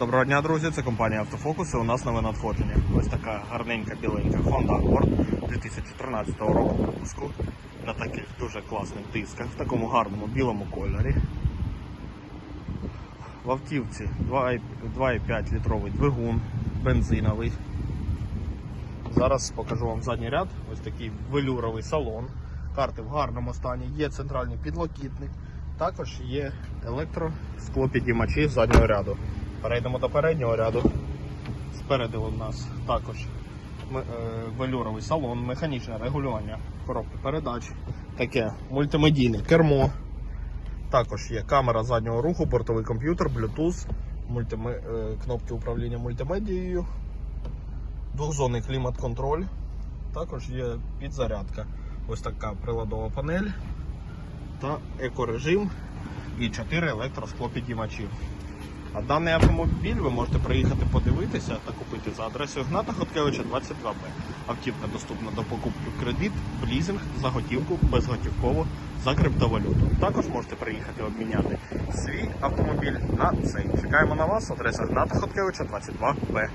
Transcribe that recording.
Доброго дня, друзі! Це компанія Автофокус і у нас нове надходження. Ось така гарненька біленька Honda Accord 2013 року випуску на таких дуже класних дисках, в такому гарному білому кольорі. В автівці 2,5 2,5 літровий двигун, бензиновий. Зараз покажу вам задній ряд. Ось такий велюровий салон. Карти в гарному стані, є центральний підлокітник. Також є електросклопідіймачі заднього ряду. Перейдемо до переднього ряду. Спереду у нас також е, велюровий салон, механічне регулювання коробки передач, таке мультимедійне кермо. Також є камера заднього руху, бортовий комп'ютер, Bluetooth, мультиме... е, кнопки управління мультимедією, двохзонний клімат-контроль. Також є підзарядка. Ось така приладова панель та екорежим і 4 електросклопідіймачі. А даний автомобіль ви можете приїхати подивитися та купити за адресою Гната Хоткевича 22Б. Автівка доступна до покупки в кредит, в лізинг, за готівку, безготівково, за криптовалюту. Також можете приїхати обміняти свій автомобіль на цей. Чекаємо на вас, адреса Гната Хоткевича 22Б.